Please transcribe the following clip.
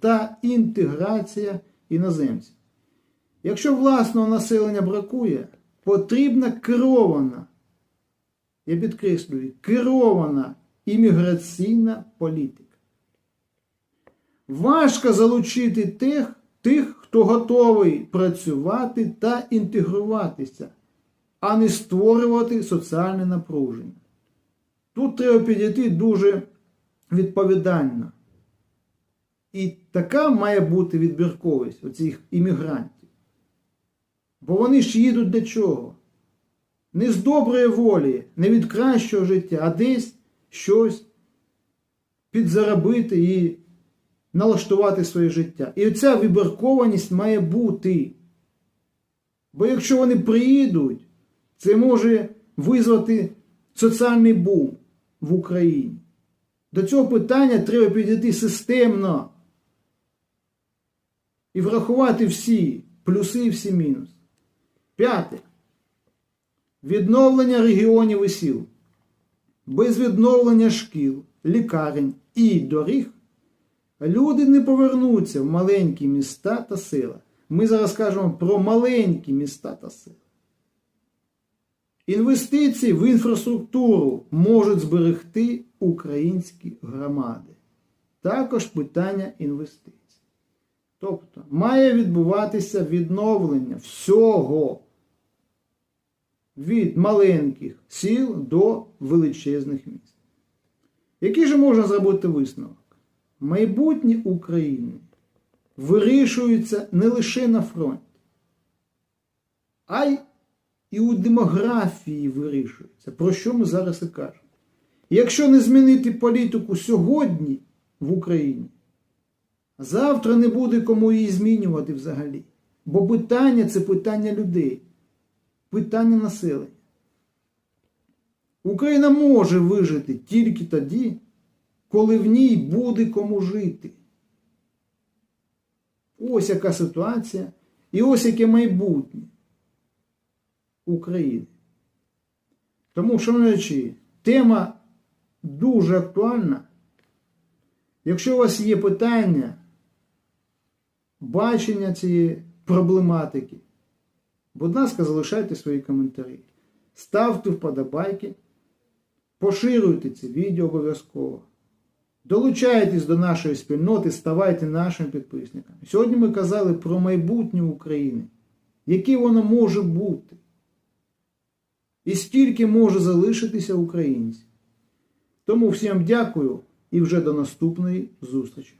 та інтеграція іноземців. Якщо власного населення бракує, потрібна керована, я підкреслюю, керована імміграційна політика. Важко залучити тих, тих, хто готовий працювати та інтегруватися, а не створювати соціальне напруження. Тут треба підійти дуже відповідально. І така має бути відбірковість оцих іммігрантів. Бо вони ж їдуть для чого? Не з доброї волі, не від кращого життя, а десь щось підзаробити і налаштувати своє життя. І оця вибіркованість має бути. Бо якщо вони приїдуть, це може визвати соціальний бум в Україні. До цього питання треба підійти системно і врахувати всі плюси і всі мінуси. П'яте. Відновлення регіонів і сіл. Без відновлення шкіл, лікарень і доріг люди не повернуться в маленькі міста та села. Ми зараз кажемо про маленькі міста та села. Інвестиції в інфраструктуру можуть зберегти українські громади. Також питання інвестицій. Тобто має відбуватися відновлення всього від маленьких сіл до величезних міст. Який же можна зробити висновок? Майбутнє України вирішується не лише на фронті, а й і у демографії вирішується, про що ми зараз і кажемо. Якщо не змінити політику сьогодні в Україні, завтра не буде кому її змінювати взагалі. Бо питання це питання людей, питання населення. Україна може вижити тільки тоді, коли в ній буде кому жити. Ось яка ситуація і ось яке майбутнє України. Тому, шановні, тема дуже актуальна. Якщо у вас є питання, бачення цієї проблематики, будь ласка, залишайте свої коментарі. Ставте вподобайки, поширюйте це відео обов'язково. Долучайтесь до нашої спільноти, ставайте нашими підписниками. Сьогодні ми казали про майбутнє України, яке воно може бути. І скільки може залишитися українців. Тому всім дякую і вже до наступної зустрічі.